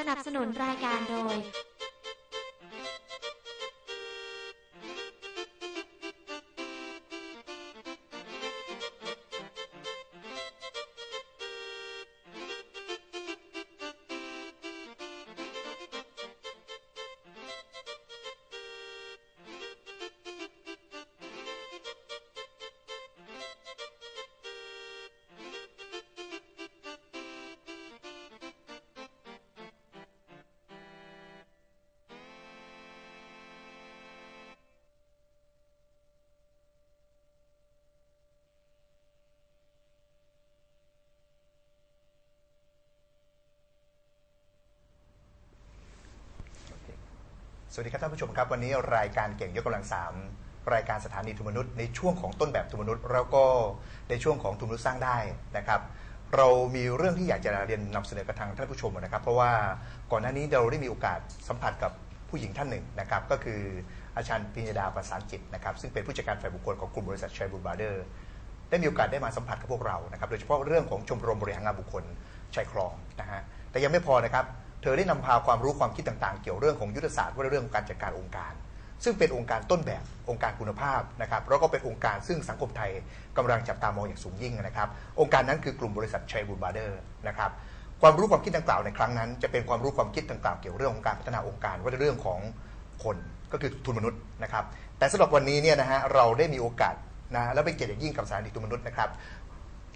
สนับสนุนรายการโดย สวัสดีครับท่านผู้ชมครับ วันนี้รายการเก่งยกกำลังสามรายการสถานีทุนมนุษย์ในช่วงของต้นแบบทุนมนุษย์แล้วก็ในช่วงของทุนมนุษย์สร้างได้นะครับ เรามีเรื่องที่อยากจะเรียนนำเสนอกับทางท่านผู้ชมนะครับ เพราะว่าก่อนหน้านี้เราได้มีโอกาสสัมผัสกับผู้หญิงท่านหนึ่งนะครับ ก็คืออาจารย์ปิญญาดาประสานจิตนะครับซึ่งเป็นผู้จัดการฝ่ายบุคคลของกลุ่มบริษัทชัยบุญบราเดอร์ได้มีโอกาสได้มาสัมผัสกับพวกเรานะครับโดยเฉพาะเรื่องของชมรมบริหารงานบุคคลชายคลองนะฮะแต่ยังไม่พอนะครับ เธอได้นำพาความรู้ความคิดต่างๆ เกี่ยวเรื่องของยุทธศาสตร์ว่าเรื่องของการจัดการองค์การ ซึ่งเป็นองค์การต้นแบบองค์การคุณภาพนะครับแล้วก็เป็นองค์การซึ่งสังคมไทยกำลังจับตามองอย่างสูงยิ่งนะครับ องค์การนั้นคือกลุ่มบริษัทชัยบุญบราเดอร์นะครับความรู้ความคิดดังกล่าวในครั้งนั้น จะเป็นความรู้ความคิดต่างๆ เกี่ยวเรื่องของการพัฒนาองค์การว่าเรื่องของคนก็คือทุนมนุษย์นะครับแต่สำหรับวันนี้เนี่ยนะฮะเราได้มีโอกาสนะและเป็นเกียรติอย่างยิ่งกับสถานีทุนมนุษย์นะครับ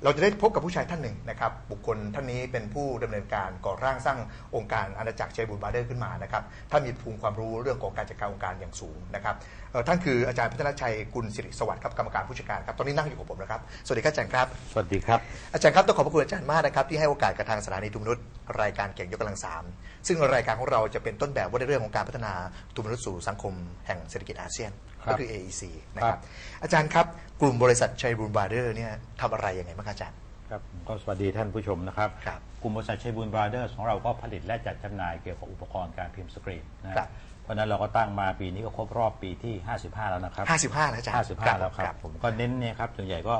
เราจะได้พบกับผู้ชายท่านหนึ่งนะครับ บุคคลท่านนี้เป็นผู้ดำเนินการก่อร่างสร้างองค์การอาณาจักรชัยบุญบาเดอร์ขึ้นมานะครับท่านมีภูมิความรู้เรื่องของการจัดการองค์การอย่างสูงนะครับเอ่อท่านคืออาจารย์พัฒนชัยกุลสิริสวัสดิ์ครับกรรมการผู้จัดการครับตอนนี้นั่งอยู่กับผมนะครับสวัสดีครับอาจารย์ครับสวัสดีครับอาจารย์ครับต้องขอบพระคุณอาจารย์มากนะครับที่ให้โอกาสกับทางสถานีทุนมนุษย์รายการเก่งยกกำลังสามซึ่งรายการของเราจะเป็นต้นแบบว่าในเรื่องของการพัฒนาทุนมนุษย์สู่สังคมแห่งเศรษฐกิจอาเซียนครับ ก็คือ AEC นะคครัรับบอาจารย์ครับกลุ่มบริษัทชัยบุญบาเดอร์เนี่ยทำอะไรยังไงบ้างครับอาจารย์ครับก็สวัสดีท่านผู้ชมนะครับครับ กลุ่มบริษัทชัยบุญบราเดอร์ของเราก็ผลิตและจัดจำหน่ายเกี่ยวกับอุปกรณ์การพิมพ์สกรีนนะครับเพราะฉะนั้นเราก็ตั้งมาปีนี้ก็ครบรอบปีที่ 55 แล้วนะครับ 55 แล้วอาจารย์55 แล้วครับ ผมก็เน้นเนี่ยครับส่วนใหญ่ก็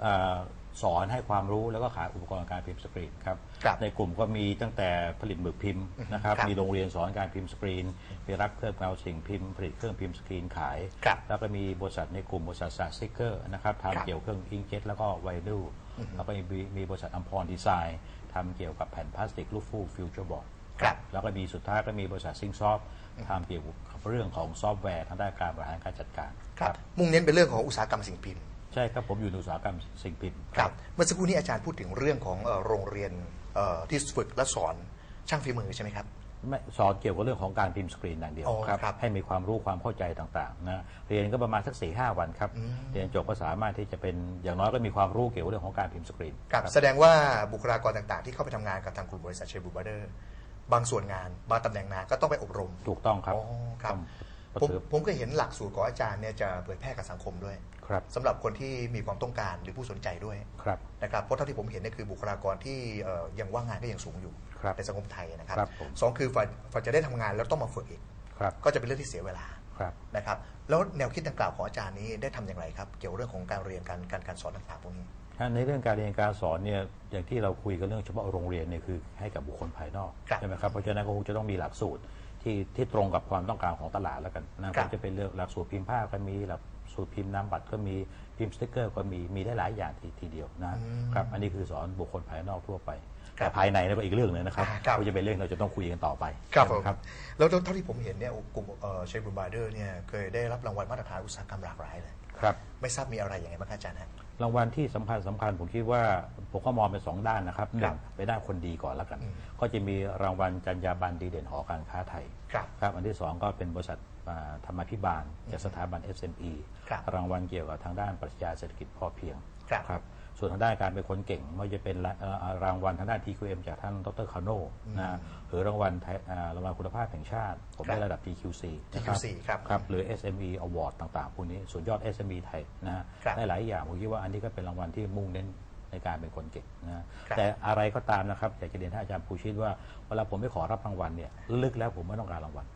เอ่อ สอนให้ความรู้แล้วก็ขายอุปกรณ์การพิมพ์สกรีนครับครับในกลุ่มก็มีตั้งแต่ผลิตหมึกพิมพ์นะครับครับมีโรงเรียนสอนการพิมพ์สกรีนมีรับเครื่องเงาสิ่งพิมพ์ผลิตเครื่องพิมพ์สกรีนขาย ครับแล้วก็มีบริษัทในกลุ่มบริษัทสาสติกเกอร์นะครับครับทำเกี่ยวเครื่องอิงเจ็ตแล้วก็ไวรูแล้วก็มีมีบริษัทอัมพรดีไซน์ทำเกี่ยวกับแผ่นพลาสติกลูกฟูกฟิวเจอร์บอร์ดครับแล้วก็มีสุดท้ายก็มีบริษัทซิงซอฟทำเกี่ยวกับเรื่องของซอฟต์แวร์ทางด้านการบริหารการจัดการ ครับมุ่งเน้นเป็นเรื่องของอุตสาหกรรมสิ่งพิมพ์ ใช่ครับผมอยู่ในอุตสาหกรรมสิ่งพิมพ์ครับเมื่อสักครู่นี้อาจารย์พูดถึงเรื่องของเอ่อโรงเรียนเอ่อที่ฝึกและสอนช่างฝีมือใช่ไหมครับ ไม่สอนเกี่ยวกับเรื่องของการพิมพ์สกรีนอย่างเดียวอ๋อครับครับให้มีความรู้ความเข้าใจต่างๆนะเรียนก็ประมาณสักสี่ห้าวันครับเรียนจบก็สามารถที่จะเป็นอย่างน้อยก็มีความรู้เกี่ยวกับเรื่องของการพิมพ์สกรีนครับแสดงว่าบุคลากรต่างๆ ที่เข้าไปทำงานกับทางกลุ่มบริษัทเชบูบาร์เดอร์บางส่วนงานบางตำแหน่งงานก็ต้องไปอบรมถูกต้องครับอ๋อครับต้องผมถือผมก็เห็นหลักสูตรของอาจารย์เนี่ยจะเผยแพร่กับสังคมด้วย ครับสำหรับคนที่มีความต้องการหรือผู้สนใจด้วยครับนะครับเพราะเท่าที่ผมเห็นเนี่ยคือบุคลากรที่เอ่อยังว่างงานก็ยังสูงอยู่ครับในสังคมไทยนะครับครับผม สองคือฝ่ายฝ่ายจะได้ทำงานแล้วต้องมาฝึกอีก ครับก็จะเป็นเรื่องที่เสียเวลาครับ นะครับแล้วแนวคิดดังกล่าวของอาจารย์นี้ได้ทำอย่างไรครับเกี่ยวเรื่องของการเรียนการการการสอนต่างๆพวกนี้ในเรื่องการเรียนการสอนเนี่ยอย่างที่เราคุยกันเรื่องเฉพาะโรงเรียนเนี่ยคือให้กับบุคคลภายนอกครับใช่ไหมครับเพราะฉะนั้นก็คงจะต้องมีหลักสูตรที่ที่ตรงกับความต้องการของตลาดแล้วกันนะครับก็จะเป็นเรื่องหลักสูตรพิมพ์ภาพก็มีหลัก สูตรพิมพ์นามบัตรก็มีพิมพ์สติกเกอร์ก็มีมีได้หลายอย่างทีทีเดียวนะครับอันนี้คือสอนบุคคลภายนอกทั่วไปครัแต่บภายในนั่นก็อีกเรื่องหนึงนะครับครับ ก็จะเป็นเรื่องเราจะต้องคุยกันต่อไปครับผมครับแล้วเท่าที่ผมเห็นเนี่ยกลุ่มเชฟบูบาร์เดอร์เนี่ยเคยได้รับรางวัลมาตรฐานอุตสาหกรรมหลากหลายเลย ครับ ไม่ทราบมีอะไรอย่างไรบ้างครับอาจารย์ฮะ รางวัลที่สำคัญสำคัญผมคิดว่าผมก็มองเป็นสองด้านนะครับหครันึ่บงไปด้านคนดีก่อนแล้วกัน อืม ก็จะมีรางวัลจรรยาบรรณดีเด่นหอการค้าไทย ครับ ครับอันที่สองก็เป็นบริษัทอ่าธรรมาภิบาลจากสถาบัน SME ครับรางวัลเกี่ยวกับทางด้านปรัชญาเศรษฐกิจพอเพียงครับ ส่วนทางด้านการเป็นคนเก่งไม่ว่าจะเป็นละเอ่อรางวัลทางด้าน TQM จากท่านดรคาโนนะหรือรางวัลไทยอ่ารางวัลคุณภาพแห่งชาติ ผมครับได้ระดับ TQC นะ TQC ครับครับหรือ SME Award ต่างๆพวกนี้สุดยอด SME ไทยนะฮะครับได้หลายอย่างผมคิดว่าอันนี้ก็เป็นรางวัลที่มุ่งเน้นในการเป็นคนเก่งนะฮะครับแต่อะไรก็ตามนะครับอยากจะเรียนท่านอาจารย์ภูชิตว่าเวลาผมไปขอรับรางวัลเนี่ยลึกๆแล้วผมไม่ต้องการรางวัล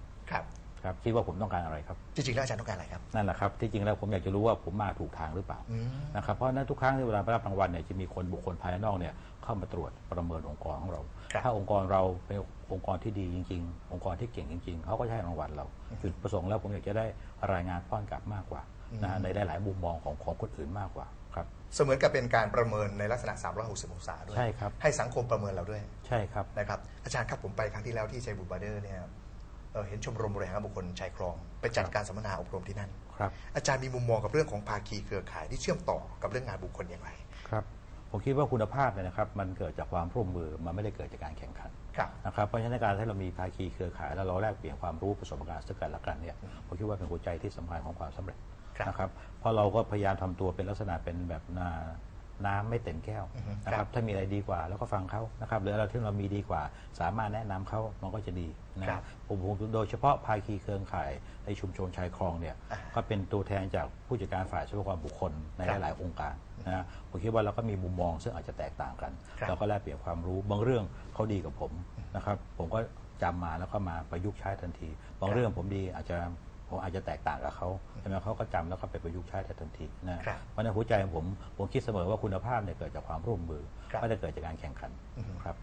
ครับครับคิดว่าผมต้องการอะไรครับ จริงๆแล้วอาจารย์ต้องการอะไรครับนั่นแหละครับที่จริงแล้วผมอยากจะรู้ว่าผมมาถูกทางหรือเปล่าอืม นะครับเพราะฉะนั้นทุกครั้งที่เวลาไปรับรางวัลเนี่ยจะมีคนบุคคลภายนอกเนี่ยเข้ามาตรวจประเมินองค์กรของเรา ครับ ถ้าองค์กรเราเป็นองค์กรที่ดีจริง ๆ องค์กรที่เก่งจริง ๆเขาก็จะให้รางวัลเราจุดประสงค์แล้วผมอยากจะได้รายงานป้อนกลับมากกว่านะฮะในหลายๆมุมมองของของคนอื่นมากกว่าครับ เสมือนกับเป็นการประเมินในลักษณะ 360 องศาด้วยใช่ครับ ให้สังคมประเมินเราด้วยใช่ครับ นะครับอาจารย์ครับผมไปครั้งที่แล้วที่ชัยบุรีบาร์เดอร์เนี่ย เอ่อเห็นชมรมบริหารบุคคลชายคลอง ไปจัดการสัมมนาอบรมที่นั่น ครับ อาจารย์มีมุมมองกับเรื่องของภาคีเครือข่ายที่เชื่อมต่อกับเรื่องงานบุคคลอย่างไร ครับ ผมคิดว่าคุณภาพเนี่ยนะครับ มันเกิดจากความร่วมมือ มันไม่ได้เกิดจากการแข่งขันครับ นะครับ เพราะฉะนั้นการที่เรามีภาคีเครือข่ายแล้วเราแลกเปลี่ยนความรู้ประสบการณ์ซึ่งกันและกันเนี่ย ผมคิดว่าเป็นหัวใจที่สำคัญของความสำเร็จครับ นะครับ เพราะเราก็พยายามทำตัวเป็นลักษณะเป็นแบบนา น้ำไม่เต็มแก้วอือฮึนะคครัรับบถ้ามีอะไรดีกว่าแล้วก็ฟังเขานะครับหรืออะไรที่เรามีดีกว่า สามารถแนะนำเขามันก็จะดีนะครับผมผมโดยเฉพาะภาคีเครือข่ายในชุมชนชายคลองเนี่ยอ่าก็เป็นตัวแทนจากผู้จัดการฝ่ายทรัพยากรบุคคลในครับหลาย ๆ องค์การนะฮะผมคิดว่าเราก็มีมุมมองซึ่งอาจจะแตกต่างกันครับเราก็แลกเปลี่ยนความรู้บางเรื่องเขาดีกับผมนะครับผมก็จำมาแล้วก็มาประยุกต์ใช้ทันที บางเรื่องผมดีอาจจะ ผมอาจจะแตกต่างกับเขาใช่ไหมเขาก็จำแล้วก็ไปประยุกต์ใช้ได้ทันทีนะครับเพราะในหัวใจของผมผมคิดเสมอว่าคุณภาพเนี่ยเกิดจากความร่วมมือครับไม่ได้เกิดจากการแข่งขันครับ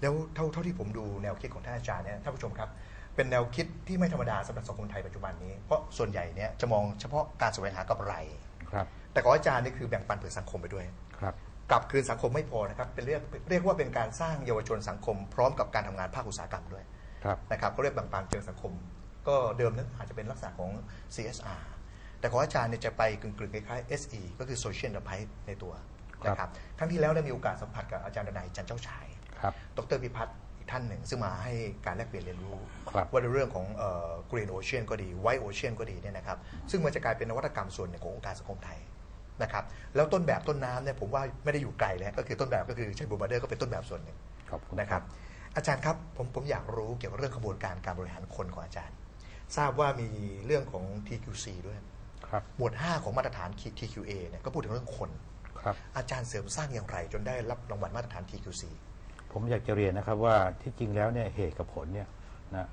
แล้วเท่าเท่าที่ผมดูแนวคิดของท่านอาจารย์เนี่ยท่านผู้ชมครับเป็นแนวคิดที่ไม่ธรรมดาสำหรับสังคมไทยปัจจุบันนี้ เพราะส่วนใหญ่เนี่ยจะมองเฉพาะการแสวงหากำไรครับ แต่ของอาจารย์นี่คือแบ่งปันเผื่อสังคมไปด้วยครับกลับคืนสังคมไม่พอนะครับเป็นเรียกเรียกว่าเป็นการสร้างเยาวชนสังคม พร้อมกับการทำงานภาคอุตสาหกรรมด้วยครับนะครับเขาเรียกแบ่งปันเชิงสังคม ก็เดิมนั้นอาจจะเป็นลักษณะของ CSR แต่ของอาจารย์เนี่ยจะไปกึ่งๆคล้ายๆ SE ก็คือ Social Enterprise ในตัวครับนะครับครั้งที่แล้วได้มีโอกาสสัมผัสกับอาจารย์ดนัยจันเจ้าชายครับดรพิพัฒน์อีกท่านหนึ่ง ซึ่งมาให้การแลกเปลี่ยนเรียนรู้ครับว่าในเรื่องของเอ่อ Green Ocean ก็ดี White Ocean ก็ดีเนี่ยนะครับซึ่งมันจะกลายเป็นนวัตกรรมส่วนหนึ่งขององค์การสังคมไทยนะครับแล้วต้นแบบต้นน้ำเนี่ยผมว่าไม่ได้อยู่ไกลเลยก็คือต้นแบบก็คือใช้บูบาร์เดอร์ก็เป็นต้นแบบส่วนหนึ่งขอบคุณนะครับอาจารย์ครับผมผมอยากรู้เกี่ยวกับเรื่องกระบวนการการบริหารคนของอาจารย์ ทราบว่ามีเรื่องของ TQC ด้วย ครับ หมวด 5 ของมาตรฐาน TQA เนี่ยก็พูดถึงเรื่องคน ครับ อาจารย์เสริมสร้างอย่างไร จนได้รับรางวัลมาตรฐาน TQC ผมอยากจะเรียนนะครับว่าที่จริงแล้วเนี่ยเหตุกับผลเนี่ยนะ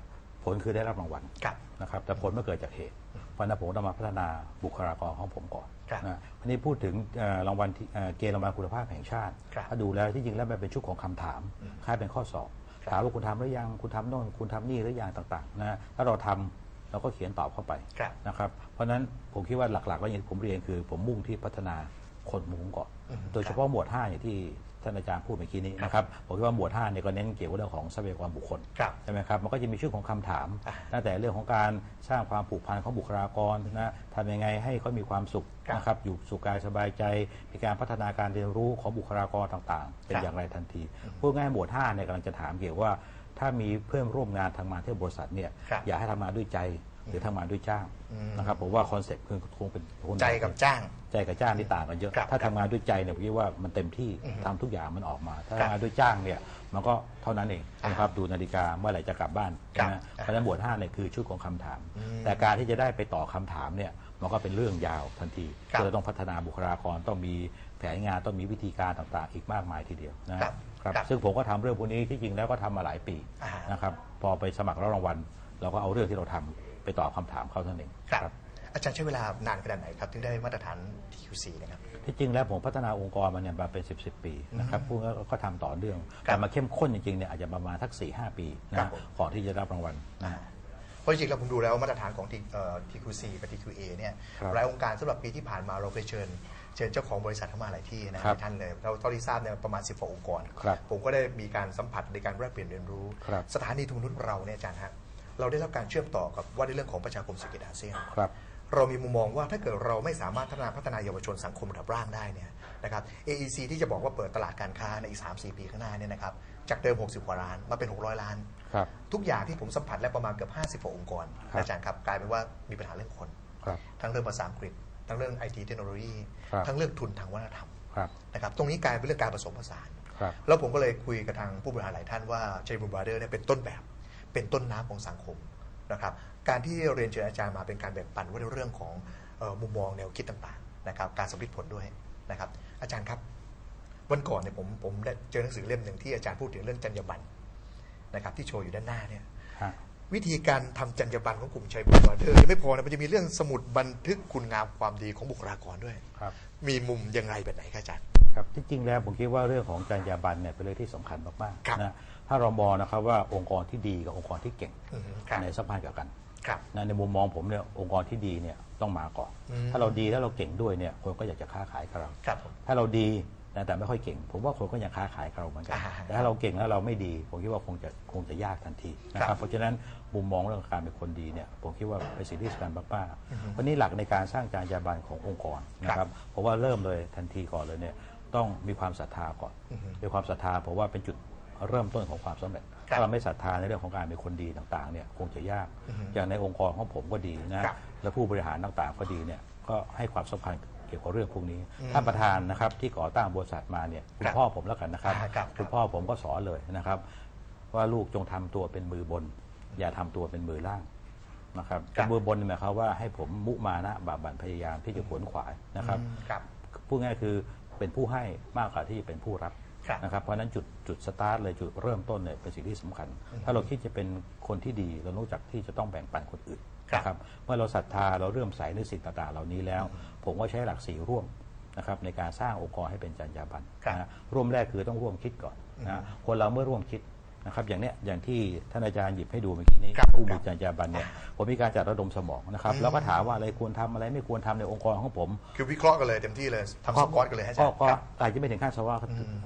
ผลคือได้รับรางวัลครับนะครับแต่ผลไม่เกิดจากเหตุเพราะฉะนั้นผมต้องมาพัฒนาบุคลากรของผมก่อนครับนะวันนี้พูดถึงเอ่อรางวัลที่เอ่อเกณฑ์รางวัลคุณภาพแห่งชาติ ครับถ้าดูแล้วที่จริงแล้วมันเป็นชุดของคำถามคล้ายเป็นข้อสอบ ครับถามว่าคุณทำหรือยังคุณทำโน่นคุณทำนี่หรือยังต่างๆนะถ้าเราทำ เราก็เขียนตอบเข้าไปครับนะครับ เพราะฉะนั้นผมคิดว่าหลักๆแล้วอย่างที่ผมเรียนคือ ผมมุ่งที่พัฒนาคนมุงก่อนอืมโดยเฉพาะหมวด 5 อย่างที่ท่านอาจารย์พูดเมื่อกี้นี้นะครับผมคิดว่าหมวด5เนี่ยก็เน้นเกี่ยวกับเรื่องของทรัพยากรบุคคลครับใช่ไหมครับมันก็จะมีชื่อของคำถามอ่าตั้งแต่เรื่องของการสร้างความผูกพันของบุคลากรนะทำยังไงให้เขามีความสุขครับนะครับอยู่สุขกายสบายใจมีการพัฒนาการเรียนรู้ของบุคลากรต่างๆ เป็นครับอย่างไรทันทีพูดง่ายๆหมวด5เนี่ยกำลังจะถามเกี่ยวว่า ถ้ามีเพื่อนร่วมงานทำงานที่บริษัทเนี่ยครับอยากให้ทำงานด้วยใจ หรือทำงานด้วยจ้างอืมนะครับผมว่าคอนเซ็ปต์คือคงเป็นคนใจกับจ้าง ใจกับจ้างนี่ต่างกันเยอะครับถ้าทำงานด้วยใจเนี่ยผมคิดว่ามันเต็มที่อือฮึทำทุกอย่างมันออกมา ถ้าครับทำงานด้วยจ้างเนี่ยมันก็เท่านั้นเองอ่านะครับดูนาฬิกาเมื่อไหร่จะกลับบ้านครับนะเพราะฉะนั้นบวชห้าเนี่ยคือชุดของคำถามอืมแต่การที่จะได้ไปต่อคำถามเนี่ยมันก็เป็นเรื่องยาวทันทีครับก็เลยต้องพัฒนาบุคลากรต้องมีแผนงานต้องมีวิธีการต่างๆ อีกมากมายทีเดียวนะครับครับครับซึ่งผมก็ทำเรื่องพวกนี้ที่จริงแล้วก็ทำมาหลายปีอ่านะครับพอไปสมัครรับรางวัลเราก็เอาเรื่องที่เราทำ ไปตอบคำถามเขาเท่านั้นเอง ครับ อาจารย์ใช้เวลานานขนาดไหนครับ ถึงได้มาตรฐาน TQC นะครับ ที่จริงแล้วผมพัฒนาองค์กรมันเนี่ยมาเป็น 10บสปีนะครับพวกนี้ก็ทำต่อเนื่อง ครับแต่มาเข้มข้นจริงๆเนี่ยอาจจะประมาณทัก4ีหปีนะครับผม ก่อนที่จะรับรางวัลนะเพราะจริงๆแล้วผมดูแล้วมาตรฐานของ T- เอ่อ TQC กับ TQA เนี่ยครับหลายองค์การสำหรับปีที่ผ่านมาเราเคยเชิญ เชิญเจ้าของบริษัทเข้ามาหลายที่นะครับท่านเลยเท่าเท่าที่ทราบเนี่ยประมาณ10กว่าองค์กร ครับผมก็ได้มีการสัมผัสในการแลกเปลี่ยนเรียนรู้ ครับ สถานีทุนมนุษย์เราเนี่ยอาจารย์ฮะ เราได้รับการเชื่อมต่อกับว่าในเรื่องของประชาคมเศรษฐกิจอาเซียนครับ เรามีมุมมองว่าถ้าเกิดเราไม่สามารถพัฒนาพัฒนาเยาวชนสังคมระดับร่างได้เนี่ยนะครับ AEC ที่จะบอกว่าเปิดตลาดการค้าในอีก 3-4 ปีข้างหน้าเนี่ยนะครับจากเดิม 60 กว่าล้านมาเป็น 600 ล้านครับทุกอย่างที่ผมสัมผัสและประมาณเกือบ50กว่าองค์กรครับอาจารย์ครับกลายเป็นว่ามีปัญหาเรื่องคนครับทั้งเรื่องภาษาอังกฤษ ทั้งเรื่องไอทีเทคโนโลยีครับทั้งเรื่องทุนทางวัฒนธรรมครับนะครับตรงนี้กลายเป็นเรื่องการผสมผสานครับแล้วผมก็เลยคุยกับทางผู้บริหารหลายท่านว่าเชบุบราเดอร์เนี่ยเป็นต้นแบบ เป็นต้นน้ำของสังคมนะครับการที่เรียนเชิญอาจารย์มาเป็นการแบ่งปันว่าในเรื่องของเอ่อมุมมองแนวคิดต่างๆนะครับการสำลิดผลด้วยนะครับอาจารย์ครับวันก่อนเนี่ยผมผมได้เจอหนังสือเล่มหนึ่งที่อาจารย์พูดถึงเรื่องจรรยาบรรณนะครับที่โชว์อยู่ด้านหน้าเนี่ยฮะวิธีการทำจรรยาบรรณของกลุ่มชัยบัวเธอยังไม่พอนะมันจะมีเรื่องสมุดบันทึกคุณงามความดีของบุคลากรด้วยครับมีมุมยังไงแบบไหนครับอาจารย์ครับที่จริงแล้วผมคิดว่าเรื่องของจรรยาบรรณเนี่ยเป็นเรื่องที่สำคัญมากครับๆนะ ถ้าเรามองนะครับว่าองค์กรที่ดีกับองค์กรที่เก่งอืมครับ ในสัมพันธ์กับกันครับ นะในมุมมองผมเนี่ยองค์กรที่ดีเนี่ยต้องมาก่อน อืม ถ้าเราดีถ้าเราเก่งด้วยเนี่ยคนก็อยากจะค้าขายกับเรา ครับผม ถ้าเราดีนะแต่ไม่ค่อยเก่ง ผมว่าคนก็ยังค้าขายกับเราเหมือนกันอ่าแต่ถ้าเราเก่งแล้วเราไม่ดี ผมคิดว่าคงจะคงจะยากทันทีนะคครัรับบเพราะฉะนั้นมุมมองเรื่องการเป็นคนดีเนี่ยผมคิดว่าเป็นสิ่งที่สำคัญมากๆวันนี้หลักในการสร้างจรรยาบรรณขององค์กรนะคครัรับบเพราะว่าเริ่มเลยทันทีก่อนเลยเนี่ยต้องมีความศรัทธาก่อนอือฮึมีความศรัทธาผมว่าเป็นจุด เริ่มต้นของความสำเร็จครับถ้าเราไม่ศรัทธาในเรื่องของการเป็นคนดีต่างๆเนี่ยคงจะยากอือฮึอย่างในองค์กรของผมก็ดีนะครับและผู้บริหารต่างๆก็ดีเนี่ยก็ให้ความสำคัญเกี่ยวกับเรื่องพวกนี้ท่านประธานนะครับที่ก่อตั้งบริษัทมาเนี่ยคุครัณบพ่อผมแล้วกันนะครับอ่าครับ คุณพ่อผมก็สอนเลยนะครับ ว่าลูกจงทำตัวเป็นมือบน อย่าทำตัวเป็นมือล่างนะครับครัเป็นบมือบนหมายความว่าให้ผมมุมานะบากบั่นพยายามที่จะขวนขวายนะครับอืมครับพูดง่ายคือเป็นผู้ให้มากกว่าที่จะเป็นผู้รับ ครับ นะครับเพราะฉะนั้นจุดจุดสตาร์ทเลยจุดเริ่มต้นเนี่ยเป็นสิ่งที่สำคัญ ถ้าเราคิดจะเป็นคนที่ดีเรารู้จักที่จะต้องแบ่งปันคนอื่นครับ นะครับเมื่อเราศรัทธาเราเริ่อมใส่ในสิ่งต่างๆเหล่านี้แล้ว ผมก็ใช้หลักสี่ร่วมนะครับในการสร้างองค์กรให้เป็นจรรยาบรรณครับนะร่วมแรกคือต้องร่วมคิดก่อนนะคนเราเมื่อร่วมคิด นะครับอย่างเนี้ยอย่างที่ท่านอาจารย์หยิบให้ดูเมื่อกี้นี้ครับผู้ครัมีบจรรยาบรรณเนี่ยผมมีการจัดระดมสมองนะครับอืมแล้วก็ถามว่าอะไรควรทำอะไรไม่ควรทำในองค์กรของผมคือวิเคราะห์กันเลยเต็มที่เลยทำสกอตกันเลยให้อาจารย์ก็ครับอาจจะไม่ถึงขั้นสวอต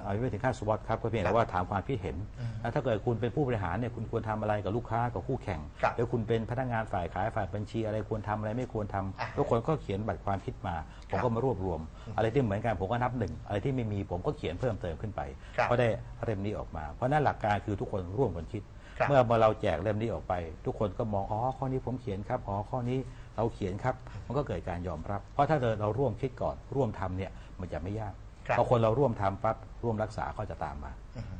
อาจจะไม่ถึงขั้นสวอตครับก็เพียงครัแต่บว่าถามความคิดเห็นแล้วถ้าเกิดคุณเป็นผู้บริหารเนี่ยคุณควรทำอะไรกับลูกค้ากับคู่แข่งครับแล้วคุณเป็นพนักงานฝ่ายขายฝ่ายบัญชีอะไรควรทำอะไรไม่ควรทำอะทุกคนก็เขียนบัตรความคิดมาผครัมบก็มารวบรวม อะไรที่เหมือนกันผมก็นับหนึ่งอะไรที่ไม่มีผมก็เขียนเพิ่มเติมขึ้นไปครับก็ได้เล่มนี้ออกมา เพราะฉะนั้นหลักการคือทุกคนร่วมกันคิด ครับเมื่อเมื่อเราแจกเล่มนี้ออกไป ทุกคนก็มองอ๋อข้อนี้ผมเขียนครับอ๋อข้อนี้เราเขียนครับ มันก็เกิดการยอมรับ เพราะถ้าเราร่วมคิดก่อนร่วมทำเนี่ยมันจะไม่ยากครับพอคนเราร่วมทำปั๊บร่วมรักษาก็จะตามมา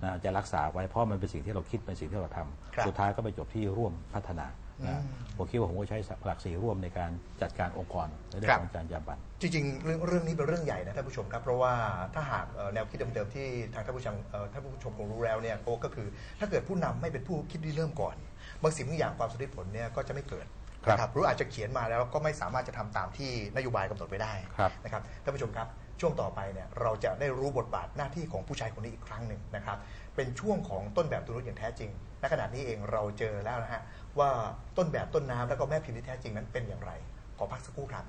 นะจะรักษาไว้เพราะมันเป็นสิ่งที่เราคิดเป็นสิ่งที่เราทำครับ สุดท้ายก็ไปจบที่ร่วมพัฒนา นะผมคิดว่าผมก็ใช้หลักสีร่วมในการจัดการองค์กรในเรื่อครังบของจรรยาบรรณจริงๆเรื่องเรื่องนี้เป็นเรื่องใหญ่นะท่านผู้ชมครับ เพราะว่าถ้าหากเอ่อแนวคิดเดิมๆที่ทางท่านผู้ชมเอ่อท่านผู้ชมคงรู้แล้วเนี่ยก็ก็คือ ถ้าเกิดผู้นำไม่เป็นผู้คิดริเริ่มก่อนบางสิ่งบางอย่างความสำเร็จผลเนี่ยก็จะไม่เกิดครับนะหรืออาจจะเขียนมาแล้วก็ไม่สามารถจะทำตามที่นโยบายกำหนดไว้ได้ครับนะครับท่านผู้ชมครับ ช่วงต่อไปเนี่ยเราจะได้รู้บทบาทหน้าที่ของผู้ชายคนนี้อีกครั้งหนึ่งนะครับเป็นช่วงของต้นแบบตัวรุ่นอย่างแท้จริงณขณะนี้เองเราเจอแล้วนะฮะว่าต้นแบบต้นน้ำแล้วก็แม่พิมพ์ที่แท้จริงนั้นเป็นอย่างไร ขอพักสักครู่ครับ